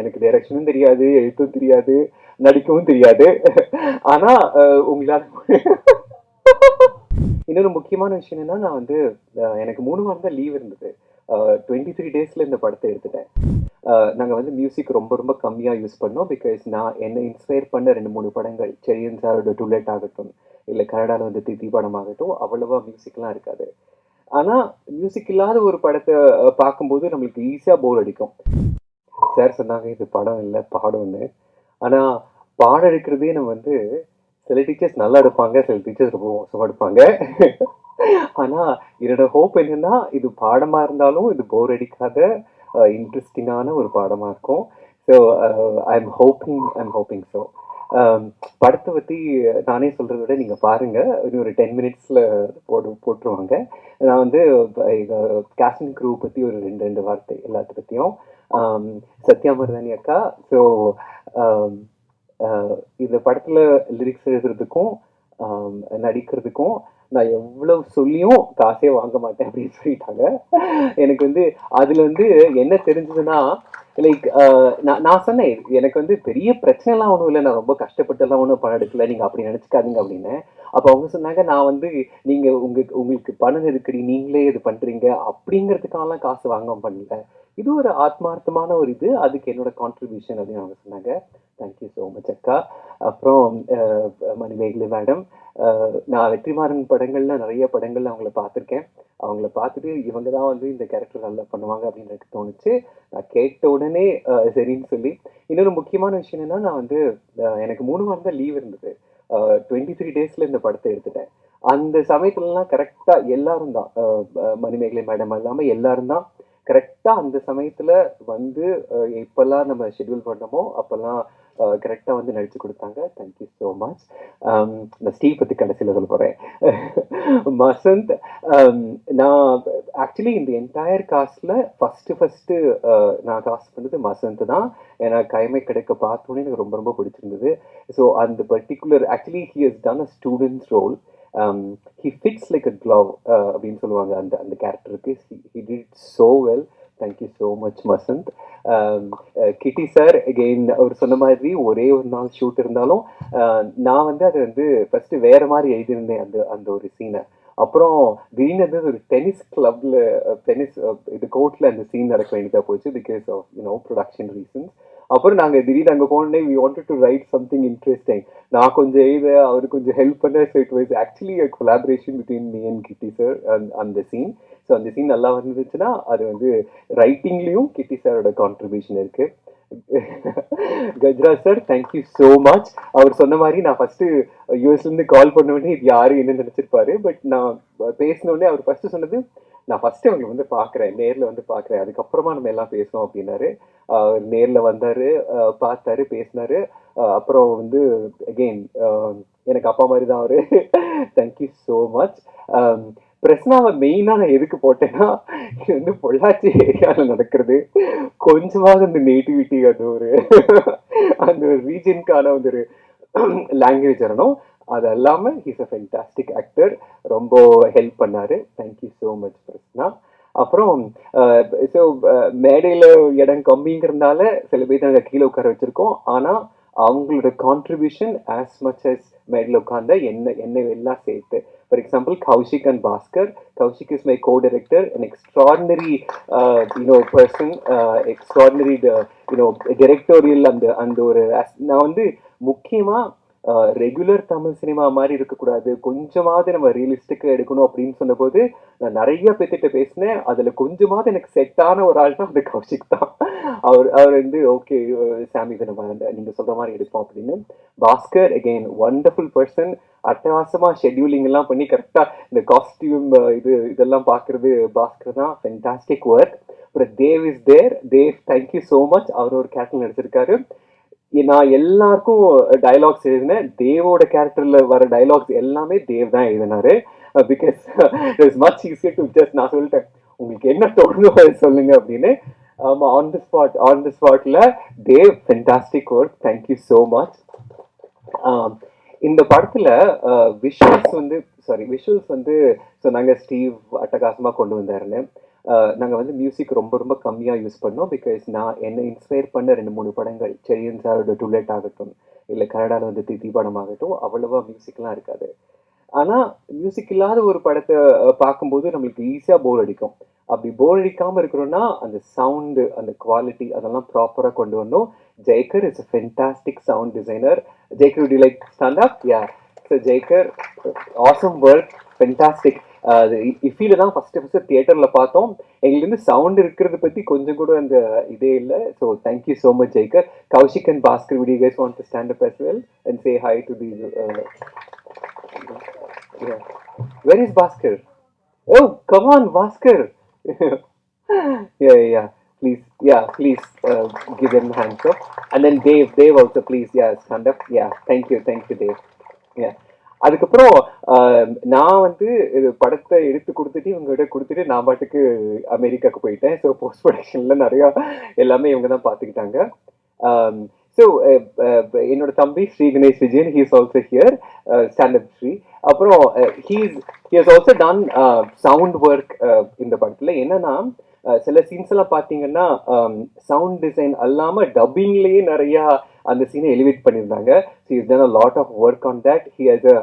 எனக்கு டைரக்ஷனும் தெரியாது எழுத்தும் தெரியாது நடிக்கவும் தெரியாது. ஆனா உங்களால இன்னொரு முக்கியமான விஷயம் என்னன்னா நான் வந்து எனக்கு மூணு வாரம் தான் லீவ் இருந்தது. டுவெண்ட்டி த்ரீ டேஸ்ல இந்த படத்தை எடுத்துட்டேன். நாங்கள் வந்து மியூசிக் ரொம்ப ரொம்ப கம்மியாக யூஸ் பண்ணோம். பிகாஸ் நான் என்னை இன்ஸ்பயர் பண்ண ரெண்டு மூணு படங்கள் செரியன் சாரோட டுலெட் ஆகட்டும் இல்லை கனடாவில் வந்து தித்தி படம் ஆகட்டும் அவ்வளவா மியூசிக்லாம் இருக்காது. ஆனால் மியூசிக் இல்லாத ஒரு படத்தை பார்க்கும்போது நம்மளுக்கு ஈஸியாக போர் அடிக்கும். சார் சொன்னாங்க இது படம் இல்லை பாடும்னு ஆனால் பாடம் எடுக்கிறதே நம்ம வந்து சில டீச்சர்ஸ் நல்லா எடுப்பாங்க சில டீச்சர்ஸ் ரொம்ப மோசமாக எடுப்பாங்க. ஆனால் என்னோட ஹோப் என்னன்னா இது பாடமாக இருந்தாலும் இது போர் அடிக்காத இன்ட்ரெஸ்டிங்கான ஒரு பாடமாக இருக்கும். So I am hoping I am hoping so படத்தை பற்றி நானே சொல்கிறத விட நீங்கள் பாருங்க. இன்னும் ஒரு டென் மினிட்ஸில் போட்டு போட்டுருவாங்க. நான் வந்து கேஸ்டிங் க்ரூ பற்றி ஒரு ரெண்டு ரெண்டு வார்த்தை எல்லாத்த பற்றியும் ஆம், அக்கா. ஸோ இந்த படத்துல லிரிக்ஸ் எழுதுறதுக்கும் நடிக்கிறதுக்கும் நான் எவ்வளவு சொல்லியும் காசே வாங்க மாட்டேன் அப்படின்னு சொல்லிட்டாங்க. எனக்கு வந்து அதுல வந்து என்ன தெரிஞ்சதுன்னா லைக் uh, நான் நான் சொன்னேன் எனக்கு வந்து பெரிய பிரச்சனைலாம் ஒன்றும் இல்லை. நான் ரொம்ப கஷ்டப்பட்டுலாம் ஒன்றும் பணம் எடுக்கல. நீங்கள் அப்படி நினச்சிக்காதீங்க அப்படின்னு. அப்போ அவங்க சொன்னாங்க நான் வந்து நீங்கள் உங்களுக்கு உங்களுக்கு பணம் நெருக்கடி நீங்களே இது பண்ணுறீங்க அப்படிங்கிறதுக்காகலாம் காசு வாங்க பண்ணல. இது ஒரு ஆத்மார்த்தமான ஒரு இது. அதுக்கு என்னோட கான்ட்ரிபியூஷன் அப்படின்னு அவங்க சொன்னாங்க. தேங்க்யூ ஸோ மச் அக்கா. அப்புறம் மணிமேகலி மேடம் நான் வெற்றிமாறன் படங்கள்ல நிறைய படங்கள்ல அவங்கள பார்த்துருக்கேன். அவங்கள பார்த்துட்டு இவங்க தான் வந்து இந்த கேரக்டர் நல்லா பண்ணுவாங்க அப்படின்னு எனக்கு தோணுச்சு. நான் கேட்ட உடனே சரின்னு சொல்லி. இன்னொரு முக்கியமான விஷயம் என்னன்னா நான் வந்து எனக்கு மூணு வாரம் தான் லீவ் இருந்தது. டுவெண்ட்டி த்ரீ டேஸ்ல இந்த படத்தை எடுத்துட்டேன். அந்த சமயத்துலலாம் கரெக்டா எல்லாரும் தான் மணிமேகலை மேடம் இல்லாம எல்லாரும் தான் கரெக்டா அந்த சமயத்துல வந்து எப்பெல்லாம் நம்ம ஷெட்யூல் பண்ணோமோ அப்பெல்லாம் கரெக்டாக வந்து நடித்து கொடுத்தாங்க. தேங்க்யூ ஸோ மச் நான் ஸ்டீவ் பற்றி கடைசியில் சொல்ல போகிறேன் மசந்த் நான் ஆக்சுவலி இந்த என்டையர் காஸ்ட்ல ஃபர்ஸ்ட் ஃபர்ஸ்ட் நான் காஸ்ட் பண்ணது மசந்த் தான். ஏன்னா கைமை கிடைக்க பார்த்தோன்னே எனக்கு ரொம்ப ரொம்ப பிடிச்சிருந்தது. ஸோ அந்த particular actually he has done a students role he fits like a glove அப்படின்னு சொல்லுவாங்க அந்த அந்த கேரக்டருக்கு he did so well thank you so much Masanth Kitty sir again அவர் சொன்ன மாதிரி ஒரே ஒரு நாள் ஷூட் இருந்தாலும் uh, நான் வந்து அதை வந்து ஃபஸ்ட்டு வேறு மாதிரி எழுதியிருந்தேன் அந்த அந்த ஒரு சீனை அப்புறம் திடீர்னு வந்து ஒரு டென்னிஸ் கிளப்ல டென்னிஸ் இது கோர்ட்ல அந்த சீன் நடக்க வேண்டியதாக போச்சு because of you know production reasons அப்புறம் நாங்கள் திடீர்னு அங்கே போனே we wanted to write something interesting நான் கொஞ்சம் எழுத அவர் கொஞ்சம் ஹெல்ப் பண்ண so it was actually a collaboration between me and Kitty sir அந்த சீன் ஸோ அந்த சீன் நல்லா வந்துச்சுன்னா அது வந்து ரைட்டிங்லேயும் கிட்டி சாரோட கான்ட்ரிபியூஷன் இருக்குது Gajraj sir thank you so much அவர் சொன்ன மாதிரி நான் ஃபர்ஸ்ட் யூஎஸ்லேருந்து கால் பண்ண உடனே இது யாரு என்ன நினைச்சிருப்பாரு. பட் நான் uh, பேசினோடனே அவர் ஃபர்ஸ்ட் சொன்னது நான் ஃபர்ஸ்ட் அவங்களை வந்து பார்க்குறேன் நேரில் வந்து பார்க்குறேன் அதுக்கப்புறமா நம்ம எல்லாம் பேசுவோம் அப்படின்னாரு. நேரில் வந்தார் வந்தாரு uh, பார்த்தாரு பேசினாரு. Uh, அப்புறம் வந்து அகெயின் எனக்கு அப்பா மாதிரி தான் அவரு தேங்க்யூ ஸோ மச் பிரஸ்னாவை மெயினா நான் எதுக்கு போட்டேன்னா இது வந்து பொள்ளாச்சி ஏரியாவில் நடக்கிறது. கொஞ்சமாக அந்த நேட்டிவிட்டி அது ஒரு அந்த ஒரு ரீஜனுக்கான வந்து ஒரு லாங்குவேஜ் வரணும். அது அல்லாமல் ஹீஸ் அ ஃபென்டாஸ்டிக் ஆக்டர் ரொம்ப ஹெல்ப் பண்ணாரு. Thank you so much Prasanna. அப்புறம் ஸோ மேடையில் இடம் கம்மிங்கிறதுனால சில பேர் நாங்கள் கீழே உட்கார வச்சுருக்கோம். ஆனால் அவங்களோட கான்ட்ரிபியூஷன் ஆஸ் மச் அஸ் மேடையில் உட்கார்ந்த என்ன என்ன எல்லாம் சேர்த்து. for example Kaushik and Bhaskar Kaushik is my co director an extraordinary you know person extraordinary you know directorial அந்த அந்த ஒரு as- நான் வந்து முக்கியமா ரெகுலர் தமிழ் சினிமா மாதிரி இருக்கக்கூடாது. கொஞ்சமாவது நம்ம ரியலிஸ்டிக்காக எடுக்கணும் அப்படின்னு சொன்னபோது நான் நிறைய பேர்த்திட்ட பேசினேன். அதில் கொஞ்சமாவது எனக்கு செட்டான ஒரு ஆள் தான் அந்த கௌஷிக் தான். அவர் அவர் வந்து ஓகே சாமி இதை நம்ம நீங்கள் சொல்கிற மாதிரி எடுப்போம் அப்படின்னு. பாஸ்கர் அகெயின் ஒண்டர்ஃபுல் பர்சன் அட்டகாசமா ஷெட்யூலிங் எல்லாம் பண்ணி கரெக்டாக இந்த காஸ்டியூம் இது இதெல்லாம் பார்க்குறது பாஸ்கர் தான். ஃபென்டாஸ்டிக் ஒர்க் அப்புறம் Dev is there Dev thank you so much அவர் ஒரு கேரக்டர் நடிச்சிருக்காரு. நான் எல்லாருக்கும் டைலாக்ஸ் எழுதினேன். தேவோட கேரக்டர்ல வர டைலாக்ஸ் எல்லாமே தேவ் தான் எழுதினாரு. Because it's much easier to just நான் சொல்லிட்டேன். உங்களுக்கு என்ன தோணுதோ அதை சொல்லுங்க அப்படின்னு. ஆமா on the spot on the ஸ்பாட்ல Dev fantastic work thank you so much இந்த படத்துல விஷுவல்ஸ் வந்து சாரி விஷுவல்ஸ் வந்து சொன்னாங்க ஸ்டீவ் அட்டகாசமா கொண்டு வந்தாருன்னு. நாங்கள் வந்து மியூசிக் ரொம்ப ரொம்ப கம்மியாக யூஸ் பண்ணோம் பிகாஸ் நான் என்னை இன்ஸ்பயர் பண்ண ரெண்டு மூணு படங்கள் செரியன் சாரோட டுலெட் ஆகட்டும் இல்லை கனடாவில் வந்து தித்தி படம் ஆகட்டும் அவ்வளோவா மியூசிக்லாம் இருக்காது. ஆனால் மியூசிக் இல்லாத ஒரு படத்தை பார்க்கும்போது நம்மளுக்கு ஈஸியாக போர் அடிக்கும். அப்படி போர் அடிக்காமல் இருக்கிறோன்னா அந்த சவுண்டு அந்த குவாலிட்டி அதெல்லாம் ப்ராப்பராக கொண்டு வரணும். Jaikar is a fantastic sound designer Jaikar D like stand up yeah so Jaikar awesome work fantastic இஃபில தான் ஃபர்ஸ்ட் ஃபர்ஸ்ட் தியேட்டரில் பார்த்தோம் எங்களுக்கு வந்து சவுண்ட் இருக்கிறத பற்றி கொஞ்சம் கூட அந்த இதே இல்லை so thank you so much Jayakar Kaushik and Bhaskar video guys want to stand up as well and say hi to these uh, yeah. Where is Bhaskar? Oh, come on, Bhaskar. yeah, yeah, yeah. Please, yeah, please uh, give them hands up. And then Dave, Dave also, please, yeah, stand up. Yeah, thank you, thank you, Dave. Yeah. அதுக்கப்புறம் நான் வந்து இது படத்தை எடுத்து கொடுத்துட்டு இவங்ககிட்ட கொடுத்துட்டு நான் பாட்டுக்கு அமெரிக்காவுக்கு போயிட்டேன். ஸோ போஸ்ட் ப்ரொடக்ஷன்ல நிறையா எல்லாமே இவங்க தான் பார்த்துக்கிட்டாங்க. ஸோ என்னோட தம்பி Sri Ganesh Vijayan he's also here stand up Sri அப்புறம் he's his also done sound work இந்த படத்தில். என்னன்னா சில சீன்ஸ் எல்லாம் பார்த்தீங்கன்னா சவுண்ட் டிசைன் அல்லாமல் டப்பிங்லேயே நிறையா அந்த சீனை எலிவேட் பண்ணியிருந்தாங்க. So is done a lot of work on that he has a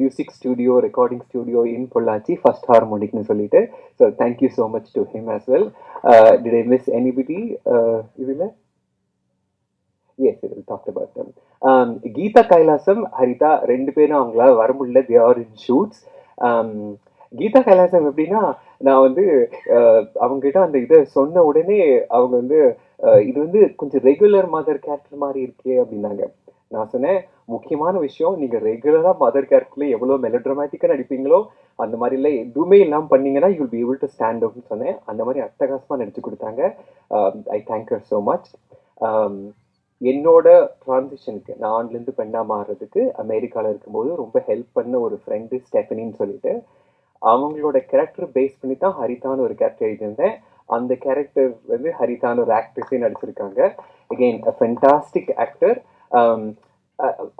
music studio recording studio in Pollachi first ஹார்மோனிக்னு சொல்லிட்டு. So thank you so much to him as well did I miss anybody இதில் yes இதில் talked about them Geetha Kailasam Haritha ரெண்டு பேரும் அவங்களால வர முடியல. They are in shoots Geetha Kailasam எப்படின்னா நான் வந்து அவங்ககிட்ட அந்த இதை சொன்ன உடனே அவங்க வந்து இது வந்து கொஞ்சம் ரெகுலர் மதர் கேரக்டர் மாதிரி இருக்கே அப்படின்னாங்க. நான் சொன்னேன் முக்கியமான விஷயம் நீங்க ரெகுலரா மதர் கேரக்டர்ல எவ்வளவு மெலோட்ரமேட்டிக்கா நடிப்பீங்களோ அந்த மாதிரி இல்லை எதுவுமே இல்லாமல் பண்ணீங்கன்னா you'll be able to stand அவுட்னு சொன்னேன். அந்த மாதிரி அட்டகாசமா நடிச்சு கொடுத்தாங்க. I thank you so much என்னோட ட்ரான்சிஷனுக்கு நான் ஆண்லேருந்து பெண்ணாக மாறுறதுக்கு அமெரிக்காவில் இருக்கும்போது ரொம்ப ஹெல்ப் பண்ண ஒரு ஃப்ரெண்டு ஸ்டெஃபனின்னு சொல்லிட்டு அவங்களோட கேரக்டர் பேஸ் பண்ணி தான் ஹரிதான்னு ஒரு கேரக்டர் எழுதியிருந்தேன். அந்த கேரக்டர் வந்து ஹரிதான் ஒரு ஆக்ட்ரஸே நடிச்சிருக்காங்க. Again um, a fantastic actor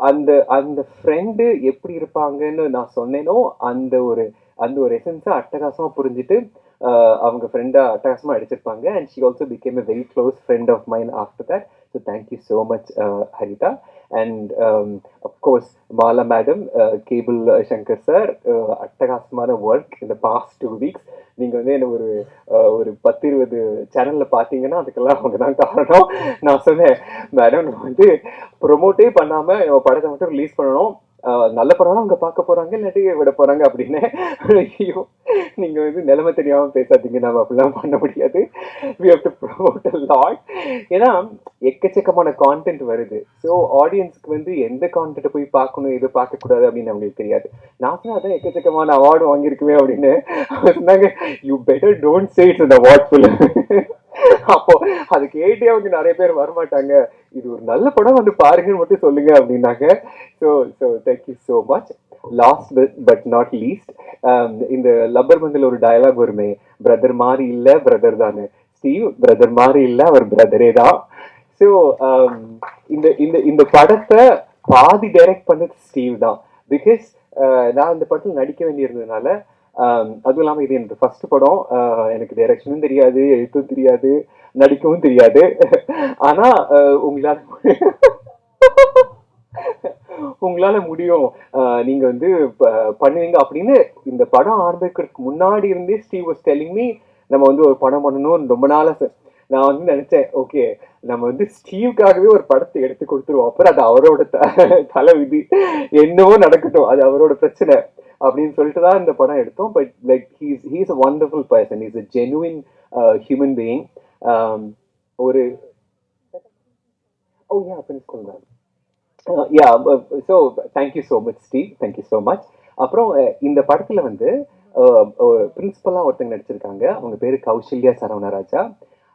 அந்த அந்த ஃப்ரெண்டு எப்படி இருப்பாங்கன்னு நான் சொன்னேனோ அந்த ஒரு அந்த ஒரு எசன்ஸை அட்டகாசமாக புரிஞ்சுட்டு அவங்க ஃப்ரெண்டாக அட்டகாசமாக அடிச்சிருப்பாங்க and she also became a very close friend of mine after that so thank you so much Haritha. And of course um, Mala madam cable Shankar sir அட்டகாசமான ஒர்க் இந்த பாஸ்ட் டூ வீக்ஸ் நீங்கள் வந்து என்ன ஒரு ஒரு பத்து இருபது சேனலில் பார்த்தீங்கன்னா அதுக்கெல்லாம் அவங்க தான் காரணம். நான் சொன்னேன் மேடம் வந்து ப்ரொமோட்டே பண்ணாமல் நம்ம படத்தை மட்டும் ரிலீஸ் பண்ணணும். நல்ல படம் அவங்க பார்க்க போறாங்க இல்லாட்டி விட போறாங்க அப்படின்னு. ஐயோ நீங்க வந்து நிலைமை தெரியாம பேசாதீங்க நம்ம அப்படிலாம் பண்ண முடியாது. We have to promote a lot ஏன்னா எக்கச்சக்கமான கான்டென்ட் வருது. ஸோ ஆடியன்ஸ்க்கு வந்து எந்த கான்டென்ட் போய் பார்க்கணும் எது பார்க்கக்கூடாது அப்படின்னு அவங்களுக்கு தெரியாது. நான் அதான் எக்கச்சக்கமான அவார்டு வாங்கியிருக்குமே அப்படின்னு. சொன்னாங்க you better don't say it's அந்த அவார்ட் ஃபுல் அப்போ அது கேட்டே அவங்க நிறைய பேர் வரமாட்டாங்க. இது ஒரு நல்ல படம் வந்து பாருங்கன்னு மட்டும் சொல்லுங்க அப்படின்னாங்க. So so thank you so much last but not least இந்த லப்பர் பந்தில் ஒரு டயலாக் வருமே. பிரதர் மாதிரி இல்லை பிரதர் தானே. ஸ்டீவ் பிரதர் மாதிரி இல்லை அவர் பிரதரே தான். ஸோ um, இந்த இந்த இந்த படத்தை பாதி டைரக்ட் பண்ணது ஸ்டீவ் தான். பிகாஸ் uh, நான் இந்த படத்தில் நடிக்க வேண்டியிருந்ததுனால um, அதுவும் இல்லாமல் இது uh, எனக்கு ஃபர்ஸ்ட் படம். ஆஹ், எனக்கு டைரக்ஷனும் தெரியாது எழுத்தும் தெரியாது நடிக்கவும் தெரியாது. ஆனா uh, உங்களால் உங்களால முடியும். நீங்க வந்து ப- பண்ணுவீங்க அப்படின்னு இந்த படம் ஆரம்பிக்கிறதுக்கு முன்னாடி இருந்தே ஸ்டீவ் வாஸ் டெல்லிங் மீ நம்ம வந்து ஒரு படம் பண்ணணும்னு ரொம்ப நாளா நான் வந்து நினைச்சேன் ஓகே நம்ம வந்து ஸ்டீவ்காகவே ஒரு படத்தை எடுத்து கொடுத்துருவோம். அப்புறம் அது அவரோட த- தலை விதி என்னவோ நடக்கட்டும் அது அவரோட பிரச்சனை அப்படின்னு சொல்லிட்டு தான் இந்த படம் எடுத்தோம். But like he's he's a wonderful person is a genuine human being ஒரு ஓ ஏன் அப்படின்னு கொடுங்க yeah so thank you so much Steve thank you so much அப்புறம் uh, இந்த படத்தில் வந்து uh, uh, பிரின்சிபலாக ஒருத்தங்க நடிச்சிருக்காங்க. அவங்க பேர் கௌசல்யா சரவணராஜா.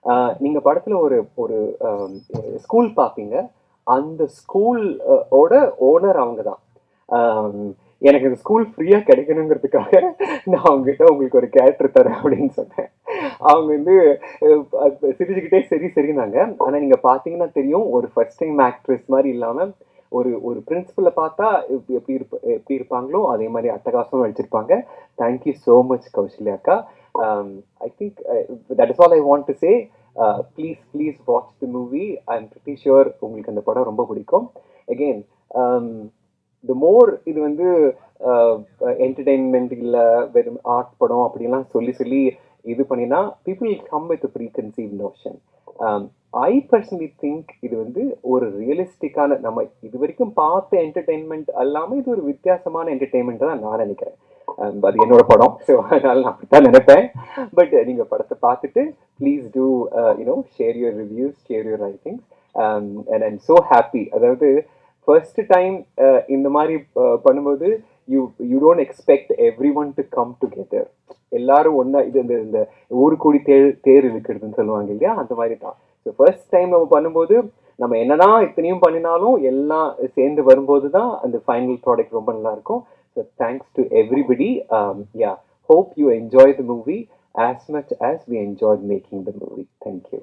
அஹ், நீங்க படத்துல ஒரு ஒரு um, ஸ்கூல் பார்ப்பீங்க அந்த ஸ்கூல் ஓட ஓனர் அவங்க தான். Um, எனக்கு இந்த ஸ்கூல் ஃப்ரீயா கிடைக்கணுங்கிறதுக்காக நான் அவங்ககிட்ட உங்களுக்கு ஒரு கேரக்டர் தரேன் அப்படின்னு சொன்னேன். அவங்க வந்து சிரிச்சுக்கிட்டே சரி சரினாங்க ஆனா நீங்க பாத்தீங்கன்னா தெரியும் ஒரு ஃபர்ஸ்ட் டைம் ஆக்ட்ரஸ் மாதிரி இல்லாம ஒரு ஒரு பிரின்சிபலை பார்த்தா எப்படி எப்படி இருப்ப எப்படி இருப்பாங்களோ அதே மாதிரி அட்டகாசமும் நடிச்சிருப்பாங்க. தேங்க்யூ ஸோ மச் கௌசல்யா அக்கா. I think that is all I want to say please please watch the movie I am pretty sure உங்களுக்கு அந்த படம் ரொம்ப பிடிக்கும். அகெயின் த மோர் இது வந்து uh, என்டர்டெயின்மெண்ட் இல்லை வெறும் ஆர்ட் படம் அப்படிலாம் சொல்லி சொல்லி இது பண்ணினா people come with preconceive notion I personally think இது வந்து ஒரு ரியலிஸ்டிக்கான நம்ம இது வரைக்கும் பார்த்த என்டர்டெயின்மெண்ட் அல்லாமல் இது ஒரு வித்தியாசமான என்டர்டெயின்மெண்ட் தான் நான் நினைக்கிறேன். அது என்னோட படம் ஸோ அதனால நான் அப்படித்தான் நினைப்பேன். பட் நீங்கள் படத்தை பார்த்துட்டு please do you know share your reviews share your writings and I'm so happy அதாவது ஃபர்ஸ்ட் டைம் இந்த மாதிரி பண்ணும்போது you you don't expect everyone to come together எல்லாரும் ஒன்றா இது இந்த இந்த ஊரு கூடி தேர் தேர் இழுக்கிறதுன்னு சொல்லுவாங்க இல்லையா? அந்த மாதிரி தான் ஸோ ஃபர்ஸ்ட் டைம் நம்ம பண்ணும்போது நம்ம என்னதான் இத்தனையும் பண்ணினாலும் எல்லாம் சேர்ந்து வரும்போது தான் அந்த ஃபைனல் ப்ராடக்ட் ரொம்ப நல்லா இருக்கும் so thanks to everybody yeah hope you enjoy the movie as much as we enjoy making the movie thank you.